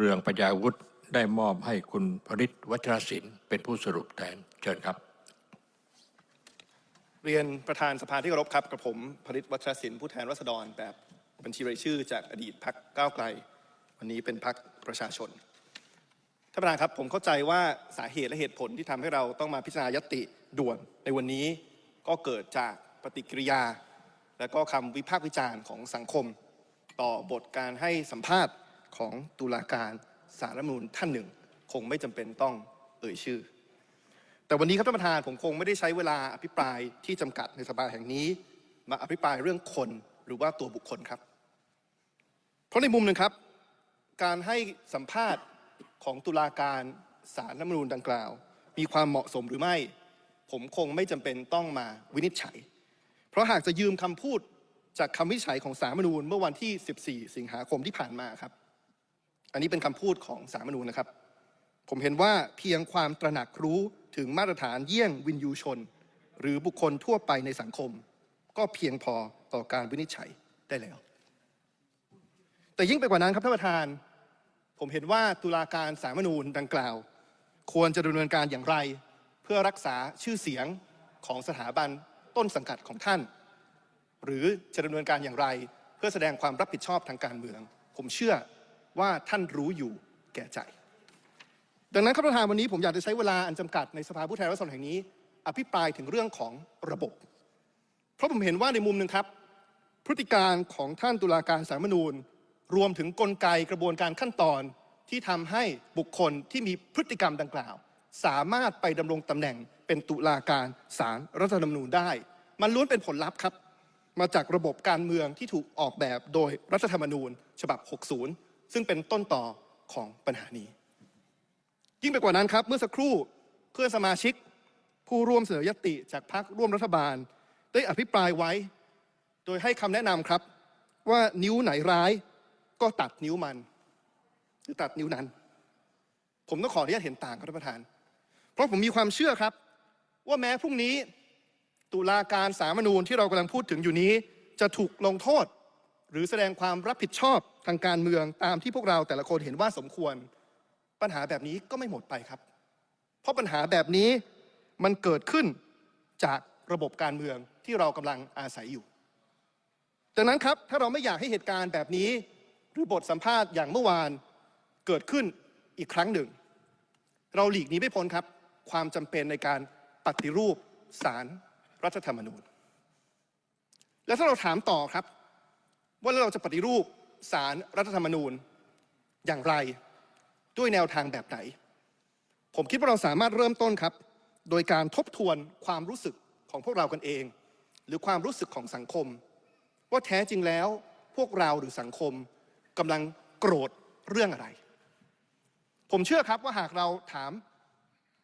เรืองปัญญาวุฒิได้มอบให้คุณพริตวัชรศิลป์เป็นผู้สรุปแทนเชิญครับ เรียนประธานสภาที่เคารพครับกับผมผลิตวัชรศิลป์ผู้แทนรัษฎรแบบบัญชีรายชื่อ จากอดีตพักก้าวไกล วันนี้เป็นพักประชาชนท่านประธานครับผมเข้าใจว่าสาเหตุและเหตุผลที่ทำให้เราต้องมาพิจารณายตติด่วนในวันนี้ก็เกิดจากปฏิกิริยา และก็คำวิพากษ์วิจารณ์ของสังคม ต่อบทการให้สัมภาษณ์ ของตุลาการสารรัฐมนูญท่านหนึ่ง คงไม่จำเป็นต้องเอ่ยชื่อ แต่วันนี้ครับท่านประธานผมคงไม่ได้ใช้เวลาอภิปรายที่จำกัดในสภาแห่งนี้ มาอภิปรายเรื่องคนหรือว่าตัวบุคคลครับ เพราะในมุมหนึ่งครับ การให้สัมภาษณ์ของตุลาการสารรัฐมนูญดังกล่าว มีความเหมาะสมหรือไม่ ผมคงไม่จำเป็นต้องมาวินิจฉัย เพราะหากจะยืมคำพูดจากคำวิจัยของสารรัฐธรรมนูญเมื่อวันที่ 14 สิงหาคมที่ผ่านมาครับ อันนี้เป็นคำพูดของสารรัฐธรรมนูญนะครับ ผมเห็นว่าเพียงความตระหนักรู้ถึงมาตรฐานเยี่ยงวินยูชน หรือบุคคลทั่วไปในสังคม ก็เพียงพอต่อการวินิจฉัยได้แล้ว แต่ยิ่งไปกว่านั้นครับท่านประธาน ผมเห็นว่าตุลาการสามนูญดังกล่าว ควรจะดำเนินการอย่างไร เพื่อรักษาชื่อเสียงของสถาบันต้นสังกัดของท่าน หรือจะดำเนินการอย่างไร เพื่อแสดงความรับผิดชอบทางการเมือง ผมเชื่อ ว่าท่านรู้อยู่แก่ใจ ดังนั้นครับท่านประธานวันนี้ผมอยากจะใช้เวลาอันจำกัดในสภาผู้แทนราษฎรแห่งนี้ อภิปรายถึงเรื่องของระบบ เพราะผมเห็นว่าในมุมหนึ่งครับ พฤติการของท่านตุลาการสารมนูญ รวมถึงกลไกกระบวนการขั้นตอนที่ทำให้บุคคลที่มีพฤติกรรมดังกล่าว สามารถไปดำรงตำแหน่งเป็นตุลาการศารรัฐธรรมนูญได้ มันล้วนเป็นผลลัพธ์ครับ มาจากระบบการเมืองที่ถูกออกแบบโดยรัฐธรรมนูญ ฉบับ 60 ซึ่งเป็นต้นต่อของปัญหานี้ ยิ่งไปกว่านั้นครับ เมื่อสักครู่เพื่อนสมาชิก ผู้ร่วมเสนอยติจากพรรคร่วมรัฐบาล ได้อภิปรายไว้ โดยให้คำแนะนำครับ ว่านิ้วไหนร้ายก็ตัดนิ้วมัน หรือตัดนิ้วนั้น ผมต้องขออนุญาตเห็นต่างครับท่านประธาน เพราะผมมีความเชื่อครับ ว่าแม้พรุ่งนี้ตุลาการสารฐธรรมนูญที่เรากำลังพูดถึงอยู่นี้ จะถูกลงโทษ หรือแสดงความรับผิดชอบทางการเมืองตามที่พวกเราแต่ละคนเห็นว่าสมควร ปัญหาแบบนี้ก็ไม่หมดไปครับ เพราะปัญหาแบบนี้มันเกิดขึ้นจากระบบการเมืองที่เรากำลังอาศัยอยู่ดังนั้นครับถ้าเราไม่อยากให้เหตุการณ์แบบนี้ หรือบทสัมภาษณ์อย่างเมื่อวานเกิดขึ้นอีกครั้งหนึ่ง เราหลีกหนี้ไม่พ้นครับ ความจำเป็นในการปฏิรูปสารรัฐธรรมนูญ และถ้าเราถามต่อครับ ว่าเราจะปฏิรูปสารรัฐธรรมนูญอย่างไรด้วยแนวทางแบบไหน ผมคิดว่าเราสามารถเริ่มต้นครับ โดยการทบทวนความรู้สึกของพวกเรากันเอง หรือความรู้สึกของสังคม ว่าแท้จริงแล้วพวกเราหรือสังคมกำลังโกรธเรื่องอะไร ผมเชื่อครับว่าหากเราถาม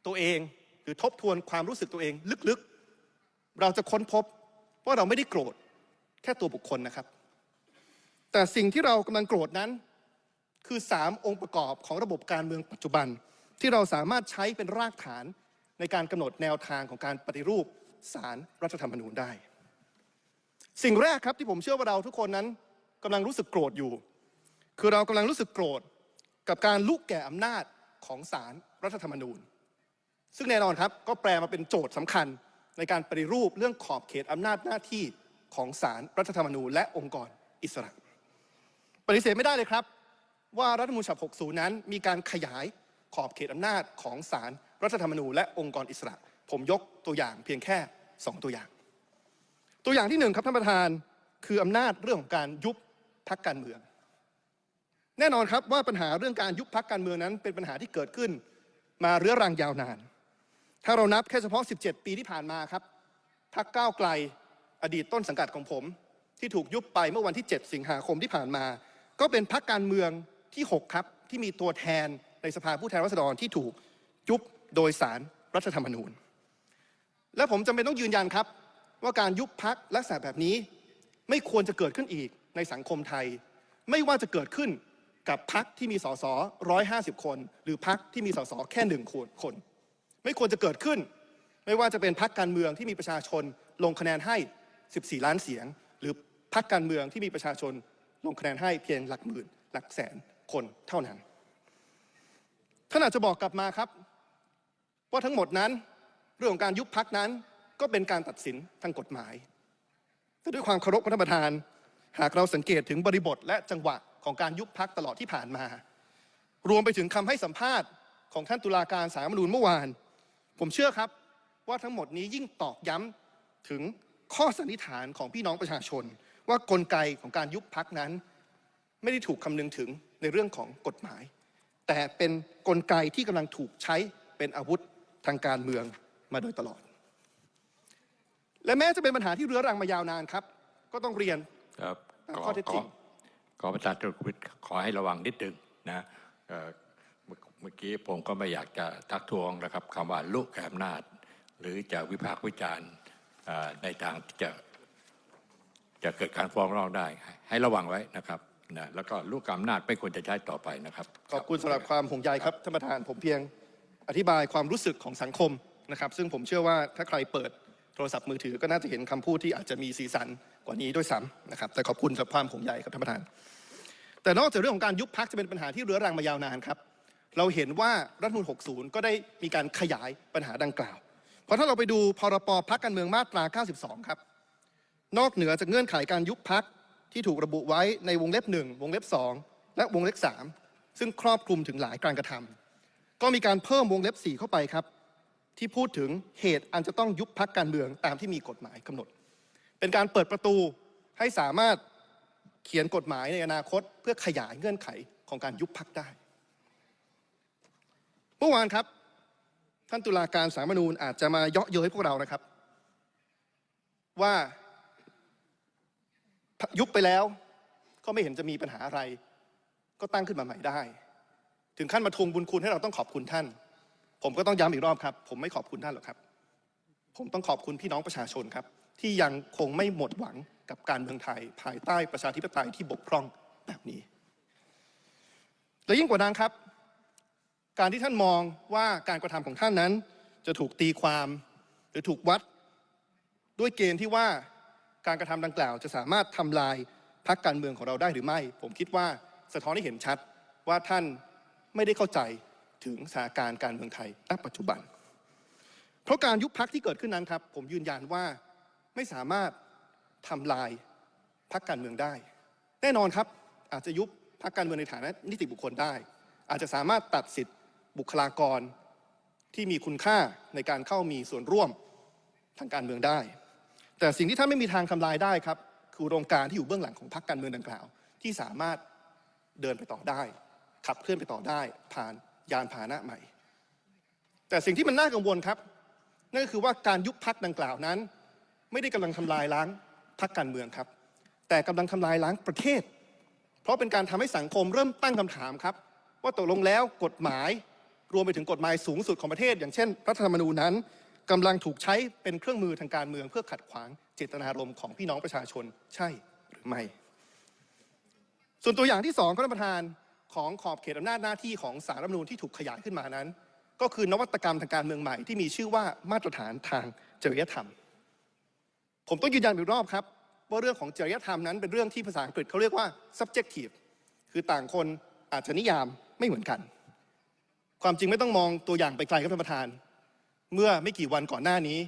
ตัวเองหรือทบทวนความรู้สึกตัวเองลึกๆ เราจะค้นพบว่าเราไม่ได้โกรธแค่ตัวบุคคลนะครับ แต่สิ่งที่เรากำลังโกรธนั้น คือ 3 องค์ประกอบของระบบการเมืองปัจจุบัน ที่เราสามารถใช้เป็นรากฐานในการกำหนดแนวทางของการปฏิรูปสารรัฐธรรมนูญได้ สิ่งแรกครับที่ผมเชื่อว่าเราทุกคนนั้นกำลังรู้สึกโกรธอยู่ คือเรากำลังรู้สึกโกรธกับการลุกแก่อำนาจของสารรัฐธรรมนูญ ซึ่งแน่นอนครับก็แปลมาเป็นโจทย์สำคัญในการปฏิรูปเรื่องขอบเขตอำนาจหน้าที่ของสารรัฐธรรมนูญและองค์กรอิสระ ปฏิเสธไม่ได้เลยครับ ว่ารัฐธรรมนูญฉบับ 60 นั้น มีการขยายขอบเขตอำนาจของศาลรรัฐธรรมนูญและองค์กรอิสระ ผมยกตัวอย่างเพียงแค่ 2 ตัวอย่าง ตัวอย่างที่หนึ่งครับท่านประธานคืออำนาจเรื่องของการยุบพักการเมือง แน่นอนครับว่าปัญหาเรื่องการยุบพักการเมืองนั้น เป็นปัญหาที่เกิดขึ้น มาเรื้อรังยาวนาน ถ้าเรานับแค่เฉพาะ 17 ปีที่ผ่านมาครับพักก้าวไกลอดีตต้นสังกัดของผม ที่ถูกยุบไปเมื่อวันที่ 7 สิงหาคมที่ผ่านมา ก็เป็นพักการเมืองที่ 6 ครับ ที่มีตัวแทนในสภาผู้แทนราษฎรที่ถูกยุบโดยสารรัฐธรรมนูญ และผมจำเป็นต้องยืนยันครับ ว่าการยุบพักลักษณะแบบนี้ไม่ควรจะเกิดขึ้นอีกในสังคมไทย ไม่ว่าจะเกิดขึ้นกับพักที่มีสสร้อยห้าสิบคน หรือพักที่มีสสแค่หนึ่งคน ไม่ควรจะเกิดขึ้น ไม่ว่าจะเป็นพักการเมืองที่มีประชาชนลงคะแนนให้ 14 ล้านเสียง หรือพักการเมืองที่มีประชาชน ลงคะแนนให้เพียงหลักหมื่น หลักแสนคนเท่านั้นท่านอาจจะบอกกลับมาครับ ว่าทั้งหมดนั้นเรื่องของการยุบพักนั้นก็เป็นการตัดสินทางกฎหมาย แต่ด้วยความเคารพท่านประธาน หากเราสังเกตถึงบริบทและจังหวะของการยุบพักตลอดที่ผ่านมา รวมไปถึงคำให้สัมภาษณ์ของท่านตุลาการสารมนูญเมื่อวาน ผมเชื่อครับว่าทั้งหมดนี้ยิ่งตอกย้ำถึงข้อสันนิษฐานของพี่น้องประชาชน ว่ากลไกของการยุบพักนั้น ไม่ได้ถูกคำนึงถึงในเรื่องของกฎหมาย แต่เป็นกลไกที่กำลังถูกใช้เป็นอาวุธทางการเมืองมาโดยตลอด และแม้จะเป็นปัญหาที่เรื้อรังมายาวนานครับ ก็ต้องเรียนครับตามข้อเท็จจริงขอประธานจุลวิทย์ขอให้ระวังนิดนึงนะเอ่อเมื่อเมื่อกี้ผมก็ไม่อยากจะทักท้วงนะครับคำว่าลุกแอำนาจ หรือจะวิพากษ์วิจารณ์เอ่อในทางที่จะ จะเกิดการฟ้องร้องได้ ให้ระวังไว้นะครับนะแล้วก็ลูกอำนาจไม่ควรจะใช้ต่อไปนะครับ ขอบคุณสำหรับความห่วงใยครับท่านประธานผมเพียงอธิบายความรู้สึกของสังคมนะครับ ซึ่งผมเชื่อว่าถ้าใครเปิดโทรศัพท์มือถือก็น่าจะเห็นคำพูดที่อาจจะมีสีสันกว่านี้ด้วยซ้ำนะครับ แต่ขอบคุณสำหรับความห่วงใยครับท่านประธาน แต่นอกจากเรื่องของการยุบพักจะเป็นปัญหาที่เรื้อรังมายาวนานครับ เราเห็นว่ารัฐธรรมนูล60 ก็ได้มีการขยายปัญหาดังกล่าว เพราะถ้าเราไปดูพรปพักการเมืองมาตรา 92 ครับนอก เหนือจากเงื่อนไขการยุบพักที่ถูกระบุไว้ในวงเล็บ 1 วงเล็บ 2 และวงเล็บ 3 ซึ่งครอบคลุมถึงหลายการกระทำก็มีการเพิ่มวงเล็บ 4 เข้าไปครับ ที่พูดถึงเหตุอันจะต้องยุบพักการเมืองตามที่มีกฎหมายกำหนด เป็นการเปิดประตูให้สามารถเขียนกฎหมายในอนาคต เพื่อขยายเงื่อนไขของการยุบพักได้ เมื่อวานครับท่านตุลาการสารฐธรรมนูญอาจจะมาเยาะเย้ยพวกเรานะครับ ว่า ยุบไปแล้ว ก็ไม่เห็นจะมีปัญหาอะไร ก็ตั้งขึ้นมาใหม่ได้ ถึงขั้นมาทวงบุญคุณให้เราต้องขอบคุณท่าน ผมก็ต้องย้ำอีกรอบครับ ผมไม่ขอบคุณท่านหรอกครับ ผมต้องขอบคุณพี่น้องประชาชนครับ ที่ยังคงไม่หมดหวังกับการเมืองไทย ภายใต้ประชาธิปไตยที่บกพร่องแบบนี้ และยิ่งกว่านั้นครับ การที่ท่านมองว่าการกระทำของท่านนั้น จะถูกตีความหรือถูกวัดด้วยเกณฑ์ที่ว่า การกระทำดังกล่าว จะสามารถทำลายพรรคการเมืองของเราได้หรือไม่ ผมคิดว่าสะท้อนให้เห็นชัดว่าท่านไม่ได้เข้าใจถึงสถานการณ์การเมืองไทยณปัจจุบัน เพราะการยุบพักที่เกิดขึ้นนั้นครับ ผมยืนยันว่าไม่สามารถทำลายพรรคการเมืองได้ แน่นอนครับอาจจะยุบพรรคการเมืองในฐานะนิติบุคคลได้ อาจจะสามารถตัดสิทธิ์บุคลากรที่มีคุณค่าในการเข้ามีส่วนร่วมทางการเมืองได้ แต่สิ่งที่ท่านไม่มีทางทำลายได้ครับ คืออุดมการที่อยู่เบื้องหลังของพรรคการเมืองดังกล่าว ที่สามารถเดินไปต่อได้ ขับเคลื่อนไปต่อได้ ผ่านยานพาหนะใหม่ แต่สิ่งที่มันน่ากังวลครับ นั่นก็คือว่าการยุบพักดังกล่าวนั้น ไม่ได้กำลังทำลายล้างพักการเมืองครับ แต่กำลังทำลายล้างประเทศ เพราะเป็นการทำให้สังคมเริ่มตั้งคำถามครับ ว่าตกลงแล้วกฎหมายรวมไปถึงกฎหมายสูงสุดของประเทศ อย่างเช่น รัฐธรรมนูญนั้น กำลังถูกใช้เป็นเครื่องมือทางการเมืองเพื่อขัดขวางเจตนารมณ์ของพี่น้องประชาชนใช่หรือไม่ ส่วนตัวอย่างที่สองก็ท่านประธานของขอบเขตอำนาจหน้าที่ของสารรัฐมนูญที่ถูกขยายขึ้นมานั้น ก็คือนวัตกรรมทางการเมืองใหม่ที่มีชื่อว่ามาตรฐานทางจริยธรรม ผมต้องยืนยันอีกรอบครับว่าเรื่องของจริยธรรมนั้นเป็นเรื่องที่ภาษาอังกฤษเขาเรียกว่า subjective คือต่างคนอาจจะนิยามไม่เหมือนกัน ความจริงไม่ต้องมองตัวอย่างไปไกลครับท่านประธาน เมื่อไม่กี่วันก่อนหน้านี้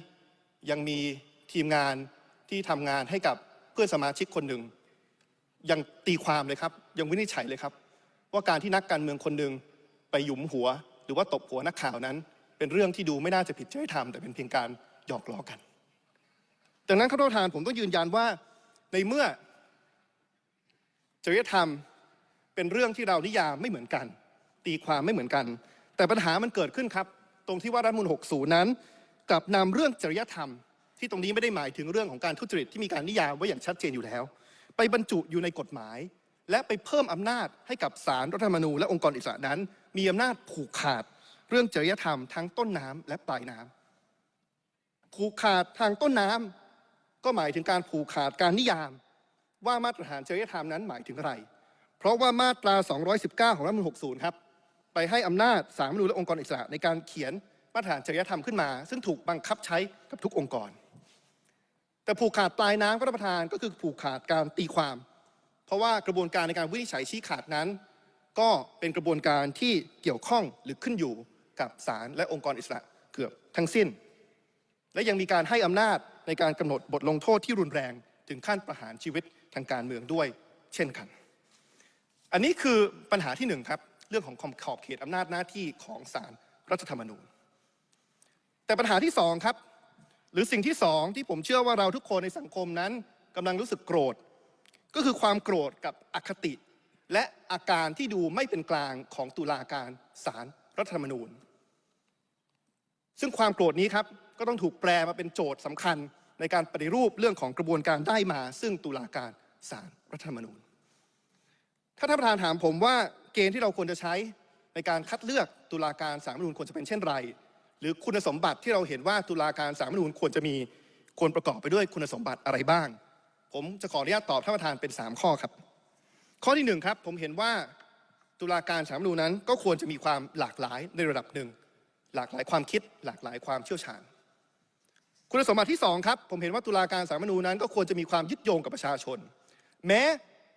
ยังมีทีมงานที่ทำงานให้กับเพื่อนสมาชิกคนหนึ่ง ยังตีความเลยครับ ยังวินิจฉัยเลยครับ ว่าการที่นักการเมืองคนหนึ่งไปหยุมหัว หรือว่าตบหัวนักข่าวนั้น เป็นเรื่องที่ดูไม่น่าจะผิดจริยธรรมแต่เป็นเพียงการหยอกล้อกันดังนั้นครับท่านประธานผมต้องยืนยันว่าในเมื่อจริยธรรมเป็นเรื่องที่เรานิยามไม่เหมือนกัน ตีความไม่เหมือนกัน แต่ปัญหามันเกิดขึ้นครับ ตรงที่ว่ารัฐมนูล60 นั้นกลับนำเรื่องจริยธรรม ที่ตรงนี้ไม่ได้หมายถึงเรื่องของการทุจริตที่มีการนิยามไว้อย่างชัดเจนอยู่แล้ว ไปบรรจุอยู่ในกฎหมาย และไปเพิ่มอำนาจให้กับศาลรัฐธรรมนูญและองค์กรอิสระนั้น มีอำนาจผูกขาดเรื่องจริยธรรมทั้งต้นน้ำและปลายน้ำผูกขาดทางต้นน้ำก็หมายถึงการผูกขาดการนิยาม ว่ามาตรฐานจริยธรรมนั้นหมายถึงอะไร เพราะว่ามาตรา 219 ของรัฐมนูญ60 ครับ ไปให้อำนาจสารมนูญและองค์กรอิสระ ในการเขียนมาตรฐานจริยธรรมขึ้นมา ซึ่งถูกบังคับใช้กับทุกองค์กร แต่ผูกขาดปลายน้ำก็ท่านประธานก็คือผูกขาดการตีความ เพราะว่ากระบวนการในการวินิจฉัยชี้ขาดนั้น ก็เป็นกระบวนการที่เกี่ยวข้องหรือขึ้นอยู่กับศาลและองค์กรอิสระเกือบทั้งสิ้น และยังมีการให้อำนาจในการกำหนดบทลงโทษที่รุนแรงถึงขั้นประหารชีวิตทางการเมืองด้วย เช่นกัน อันนี้คือปัญหาที่หนึ่งครับ เรื่องของขอบเขตอำนาจหน้าที่ของศาลรัฐธรรมนูญ แต่ปัญหาที่สองครับ หรือสิ่งที่สองที่ผมเชื่อว่าเราทุกคนในสังคมนั้นกำลังรู้สึกโกรธ ก็คือความโกรธกับอคติ และอาการที่ดูไม่เป็นกลางของตุลาการศาลรัฐธรรมนูญ ซึ่งความโกรธนี้ครับก็ต้องถูกแปลมาเป็นโจทย์สำคัญในการปฏิรูปเรื่องของกระบวนการได้มา ซึ่งตุลาการศาลรัฐธรรมนูญ ถ้าท่านประธานถามผมว่า เกณฑ์ที่เราควรจะใช้ในการคัดเลือกตุลาการศารัฐธรรมนูญควรจะเป็นเช่นไร หรือคุณสมบัติที่เราเห็นว่าตุลาการศารัฐธรรมนูญควรจะมีควรประกอบไปด้วยคุณสมบัติอะไรบ้าง ผมจะขออนุญาตตอบท่านประธานเป็น 3 ข้อครับ ข้อที่หนึ่งครับผมเห็นว่าตุลาการศารัฐธรรมนูญนั้น ก็ควรจะมีความหลากหลายในระดับหนึ่ง หลากหลายความคิด หลากหลายความเชี่ยวชาญ คุณสมบัติที่สองครับผมเห็นว่าตุลาการศาลรัฐธรรมนูญนั้น ก็ควรจะมีความยึดโยงกับประชาชน แม้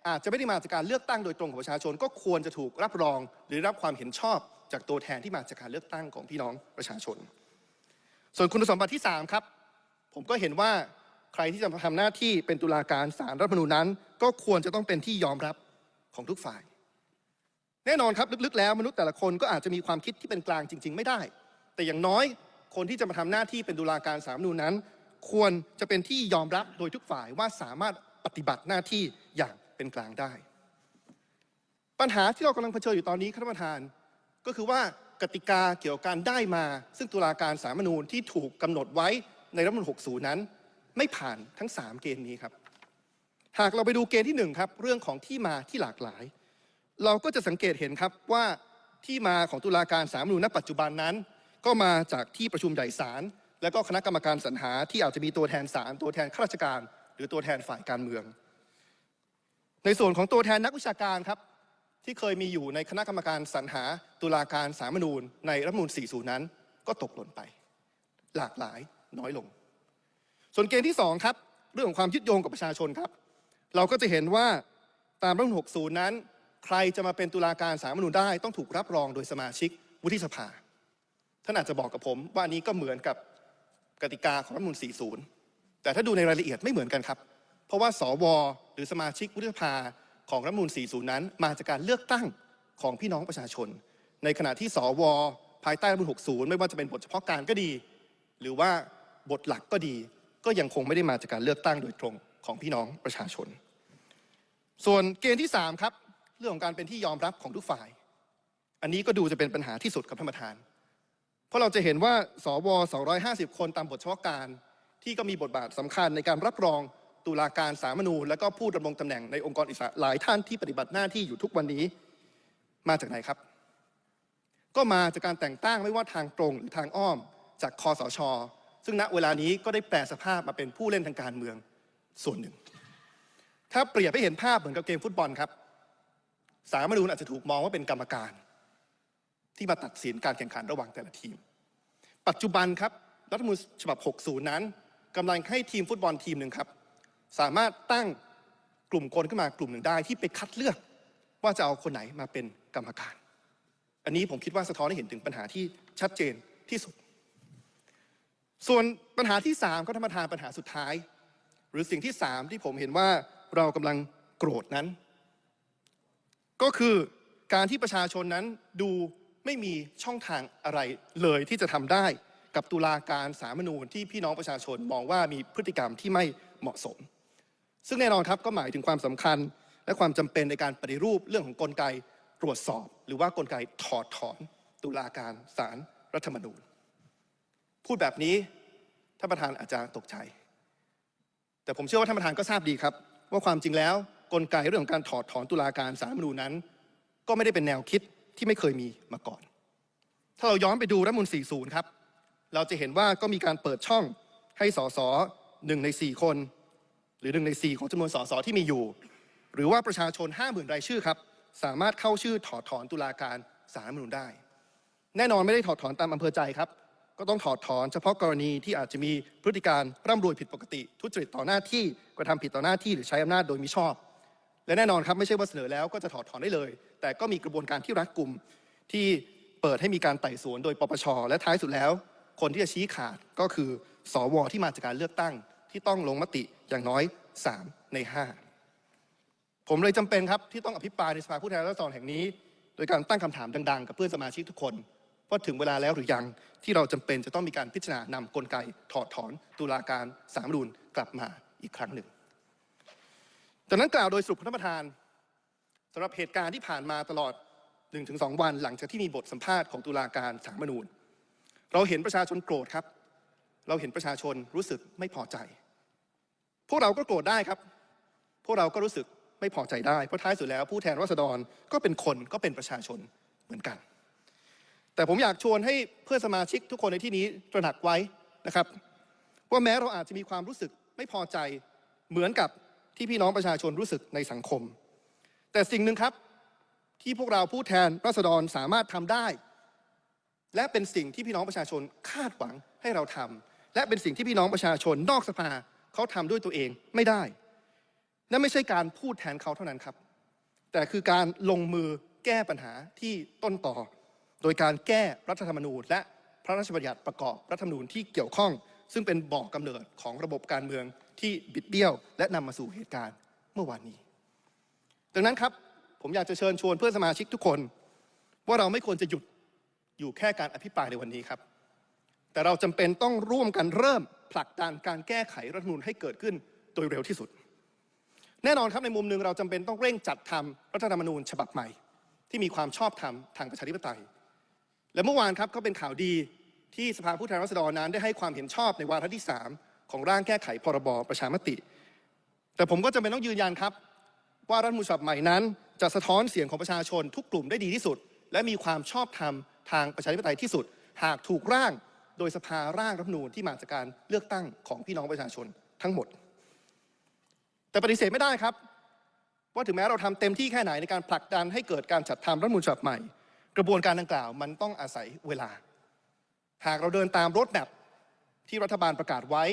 อาจจะไม่ได้มาจากการเลือกตั้งโดยตรงของประชาชน ก็ควรจะถูกรับรอง หรือรับความเห็นชอบจากตัวแทนที่มาจากการเลือกตั้งของพี่น้องประชาชน ส่วนคุณสมบัติที่ 3 ครับ ผมก็เห็นว่าใครที่จะมาทำหน้าที่เป็นตุลาการศาลรัฐมนูญนั้น ก็ควรจะต้องเป็นที่ยอมรับของทุกฝ่าย แน่นอนครับลึกๆ แล้วมนุษย์แต่ละคนก็อาจจะมีความคิดที่เป็นกลางจริง ๆ ไม่ได้ แต่อย่างน้อยคนที่จะมาทำหน้าที่เป็นตุลาการศาลรัฐมนูญนั้น ควรจะเป็นที่ยอมรับโดยทุกฝ่ายว่าสามารถปฏิบัติหน้าที่อย่าง เป็นกลางได้ ปัญหาที่เรากำลังเผชิญอยู่ตอนนี้ครับท่านประธาน ก็คือว่ากติกาเกี่ยวกับการได้มา ซึ่งตุลาการสารมนูญที่ถูกกำหนดไว้ในรัฐธรรมนูญ60 นั้น ไม่ผ่านทั้ง 3 เกณฑ์นี้ครับหากเราไปดูเกณฑ์ที่1ครับเรื่องของที่มาที่หลากหลาย เราก็จะสังเกตเห็นครับว่าที่มาของตุลาการสารฐธรรมนูญณปัจจุบันนั้น ก็มาจากที่ประชุมใหญ่ศาลและก็คณะกรรมการสรรหาที่อาจจะมีตัวแทนศาลตัวแทนข้าราชการ หรือตัวแทนฝ่ายการเมือง ในส่วนของตัวแทนนักวิชาการครับที่เคยมีอยู่ในคณะกรรมการสรรหาตุลาการสารมนูญในรัฐมนูญ40 นั้น ก็ตกหล่นไป หลากหลายน้อยลง ส่วนเกณฑ์ที่ 2 ครับ เรื่องของความยึดโยงกับประชาชนครับ เราก็จะเห็นว่าตามรัฐมนูญ60 นั้น ใครจะมาเป็นตุลาการสารมนูญได้ ต้องถูกรับรองโดยสมาชิกวุฒิสภาท่านอาจจะบอกกับผมว่าอันนี้ก็เหมือนกับกติกาของรัฐมนูญ40 แต่ถ้าดูในรายละเอียดไม่เหมือนกันครับ เพราะว่าสวหรือสมาชิกวุฒิสภาของรัฐมนูญ40 นั้น มาจากการเลือกตั้งของพี่น้องประชาชน ในขณะที่สวภายใต้รัฐมนูญ60 ไม่ว่าจะเป็นบทเฉพาะการก็ดี หรือว่าบทหลักก็ดี ก็ยังคงไม่ได้มาจากการเลือกตั้งโดยตรงของพี่น้องประชาชน ส่วนเกณฑ์ที่ 3 ครับเรื่องของการเป็นที่ยอมรับของทุกฝ่าย อันนี้ก็ดูจะเป็นปัญหาที่สุดครับท่านประธาน เพราะเราจะเห็นว่าสว 250 คนตามบทเฉพาะการ ที่ก็มีบทบาทสำคัญในการรับรอง ตุลาการสามนูและก็ผู้ดำรงตำแหน่งในองค์กรอิสระหลายท่านที่ปฏิบัติหน้าที่อยู่ทุกวันนี้มาจากไหนครับ ก็มาจากการแต่งตั้งไม่ว่าทางตรงหรือทางอ้อมจากคอสช ซึ่งณเวลานี้ก็ได้แปลสภาพมาเป็นผู้เล่นทางการเมืองส่วนหนึ่ง ถ้าเปรียบให้เห็นภาพเหมือนกับเกมฟุตบอลครับ สามนูญอาจจะถูกมองว่าเป็นกรรมการ ที่มาตัดสินการแข่งขันระหว่างแต่ละทีม ปัจจุบันครับรัฐมนูญฉบับ 60 นั้นกำลังให้ทีมฟุตบอลทีมหนึ่งครับ สามารถตั้งกลุ่มคนขึ้นมากลุ่มหนึ่งได้ที่ไปคัดเลือกว่าจะเอาคนไหนมาเป็นกรรมการ อันนี้ผมคิดว่าสะท้อนให้เห็นถึงปัญหาที่ชัดเจนที่สุด ส่วนปัญหาที่3ก็ธรรมทานปัญหาสุดท้าย หรือสิ่งที่ 3 ที่ผมเห็นว่าเรากำลังโกรธนั้น ก็คือการที่ประชาชนนั้นดูไม่มีช่องทางอะไรเลยที่จะทำได้กับตุลาการสามนูญที่พี่น้องประชาชนมองว่ามีพฤติกรรมที่ไม่เหมาะสม ซึ่งแน่นอนครับก็หมายถึงความสำคัญ และความจำเป็นในการปฏิรูปเรื่องของกลไกตรวจสอบ หรือว่ากลไกถอดถอน ตุลาการศาลรรัฐธรรมนูญ พูดแบบนี้ท่านประธานอาจจะตกใจ แต่ผมเชื่อว่าท่านประธานก็ทราบดีครับ ว่าความจริงแล้วกลไกเรื่องของการถอดถอนตุลาการศาลรรัฐธรรมนูญนั้น ก็ไม่ได้เป็นแนวคิดที่ไม่เคยมีมาก่อน ถ้าเราย้อนไปดูรัฐมนูญ40 ครับ เราจะเห็นว่าก็มีการเปิดช่องให้สสหนึ่งใน 4 คน หรือหนึ่งใน4ของจำนวนสสที่มีอยู่ หรือว่าประชาชน 50,000 รายชื่อครับ สามารถเข้าชื่อถอดถอนตุลาการสารรัฐมนูญได้ แน่นอนไม่ได้ถอดถอนตามอำเภอใจครับ ก็ต้องถอดถอนเฉพาะกรณีที่อาจจะมีพฤติการร่ำรวยผิดปกติ ทุจริตต่อหน้าที่กระทำผิดต่อหน้าที่หรือใช้อำนาจโดยมิชอบ และแน่นอนครับไม่ใช่ว่าเสนอแล้วก็จะถอดถอนได้เลย แต่ก็มีกระบวนการที่รัดกุมที่เปิดให้มีการไต่สวนโดยปปชและท้ายสุดแล้ว คนที่จะชี้ขาดก็คือสวที่มาจากการเลือกตั้ง ที่ต้องลงมติอย่างน้อย 3 ใน 5 ผมเลยจำเป็นครับที่ต้องอภิปรายในสภาผู้แทนราษฎรแห่งนี้ โดยการตั้งคำถามดัง ๆ กับเพื่อนสมาชิกทุกคนว่าถึงเวลาแล้วหรือยังที่เราจำเป็นจะต้องมีการพิจารณานำกลไกถอดถอนตุลาการสามนูนกลับมาอีกครั้งหนึ่งจากนั้นกล่าวโดยสรุปท่านประธานสำหรับเหตุการณ์ที่ผ่านมาตลอด 1-2 วันหลังจากที่มีบทสัมภาษณ์ของตุลาการสามนูญเราเห็นประชาชนโกรธครับ เราเห็นประชาชนรู้สึกไม่พอใจ พวกเราก็โกรธได้ครับ พวกเราก็รู้สึกไม่พอใจได้ เพราะท้ายสุดแล้วผู้แทนราษฎรก็เป็นคนก็เป็นประชาชนเหมือนกัน แต่ผมอยากชวนให้เพื่อนสมาชิกทุกคนในที่นี้ตระหนักไว้นะครับ ว่าแม้เราอาจจะมีความรู้สึกไม่พอใจเหมือนกับที่พี่น้องประชาชนรู้สึกในสังคม แต่สิ่งหนึ่งครับที่พวกเราผู้แทนราษฎรสามารถทำได้ และเป็นสิ่งที่พี่น้องประชาชนคาดหวังให้เราทำ และเป็นสิ่งที่พี่น้องประชาชนนอกสภาเขาทำด้วยตัวเองไม่ได้นั่นไม่ใช่การพูดแทนเขาเท่านั้นครับ แต่คือการลงมือแก้ปัญหาที่ต้นต่อ โดยการแก้รัฐธรรมนูญ และพระราชบัญญัติประกอบรัฐธรรมนูญที่เกี่ยวข้อง ซึ่งเป็นบ่อกำเนิดของระบบการเมืองที่บิดเบี้ยว และนำมาสู่เหตุการณ์เมื่อวานนี้ ดังนั้นครับผมอยากจะเชิญชวนเพื่อนสมาชิกทุกคน ว่าเราไม่ควรจะหยุดอยู่แค่การอภิปรายในวันนี้ครับ แต่เราจำเป็นต้องร่วมกันเริ่มผลักดันการแก้ไขรัฐมนูญให้เกิดขึ้นโดยเร็วที่สุด แน่นอนครับในมุมหนึ่งเราจำเป็นต้องเร่งจัดทำรัฐธรรมนูญฉบับใหม่ ที่มีความชอบธรรมทางประชาธิปไตย และเมื่อวานครับก็เป็นข่าวดีที่สภาผู้แทนราษฎรนั้นได้ให้ความเห็นชอบในวาระที่ 3 ของร่างแก้ไขพรบประชามติ แต่ผมก็จำเป็นต้องยืนยันครับ ว่ารัฐมนูญฉบับใหม่นั้น จะสะท้อนเสียงของประชาชนทุกกลุ่มได้ดีที่สุด และมีความชอบธรรมทางประชาธิปไตยที่สุด หากถูกร่าง โดยสภาร่างรัฐมนูญที่มาจากการเลือกตั้งของพี่น้องประชาชนทั้งหมด แต่ปฏิเสธไม่ได้ครับ ว่าถึงแม้เราทำเต็มที่แค่ไหนในการผลักดันให้เกิดการจัดทำรัฐมนูญฉบับใหม่ กระบวนการดังกล่าวมันต้องอาศัยเวลา หากเราเดินตามรถแมพที่รัฐบาลประกาศไว้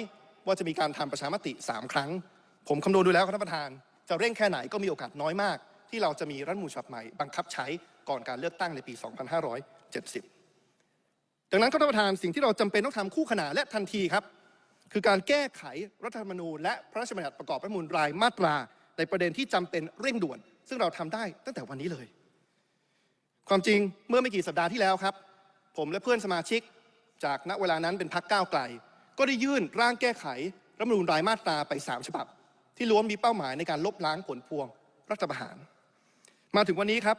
ว่าจะมีการทำประชามติ 3 ครั้ง ผมคำนวณดูแล้วครับท่านประธาน จะเร่งแค่ไหนก็มีโอกาสน้อยมาก ที่เราจะมีรัฐมนูญฉบับใหม่บังคับใช้ก่อนการเลือกตั้งในปี 2570 ดังนั้นครับท่านประธานสิ่งที่เราจำเป็นต้องทำคู่ขนานและทันทีครับ คือการแก้ไขรัฐธรรมนูญและพระราชบัญญัติประกอบรัฐธรรมนูญรายมาตรา ในประเด็นที่จำเป็นเร่งด่วน ซึ่งเราทำได้ตั้งแต่วันนี้เลย ความจริงเมื่อไม่กี่สัปดาห์ที่แล้วครับ ผมและเพื่อนสมาชิก จากณเวลานั้นเป็นพักก้าวไกล ก็ได้ยื่นร่างแก้ไขรัฐธรรมนูญรายมาตราไป 3 ฉบับ ที่ล้วนมีเป้าหมายในการลบล้างผลพวงรัฐประหาร มาถึงวันนี้ครับ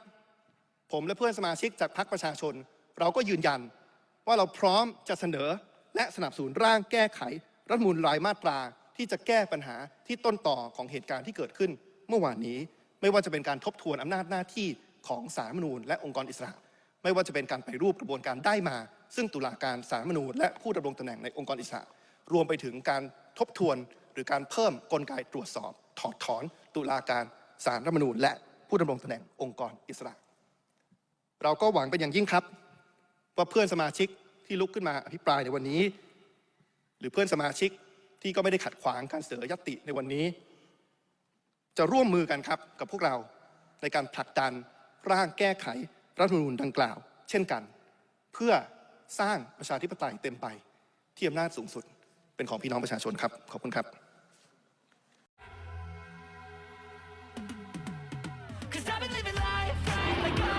ผมและเพื่อนสมาชิกจากพรรคประชาชน เราก็ยืนยัน ว่าเราพร้อมจะเสนอและสนับสนุนร่างแก้ไขรัฐมนูญรายมาตราที่จะแก้ปัญหาที่ต้นต่อของเหตุการณ์ที่เกิดขึ้น เมื่อวานนี้ ไม่ว่าจะเป็นการทบทวนอำนาจหน้าที่ของสารมนูญและองค์กรอิสระ ไม่ว่าจะเป็นการไปรูปกระบวนการได้มา ซึ่งตุลาการสารมนูญและผู้ดำรงตำแหน่งในองค์กรอิสระ รวมไปถึงการทบทวนหรือการเพิ่มกลไกตรวจสอบ ถอดถอน ตุลาการสาลรฐมนูญและผู้ดำรงตำแหน่งองค์กรอิสระ เราก็หวังเป็นอย่างยิ่งครับ ว่าเพื่อนสมาชิกที่ลุกขึ้นมาอภิปรายในวันนี้ หรือเพื่อนสมาชิกที่ก็ไม่ได้ขัดขวางการเสนอยติในวันนี้ จะร่วมมือกันครับกับพวกเราในการผลักดันร่างแก้ไขรัฐธรรมนูญดังกล่าว เช่นกัน เพื่อสร้างประชาธิปไตยเต็มไปที่อำนาจสูงสุด เป็นของพี่น้องประชาชนครับ ขอบคุณครับ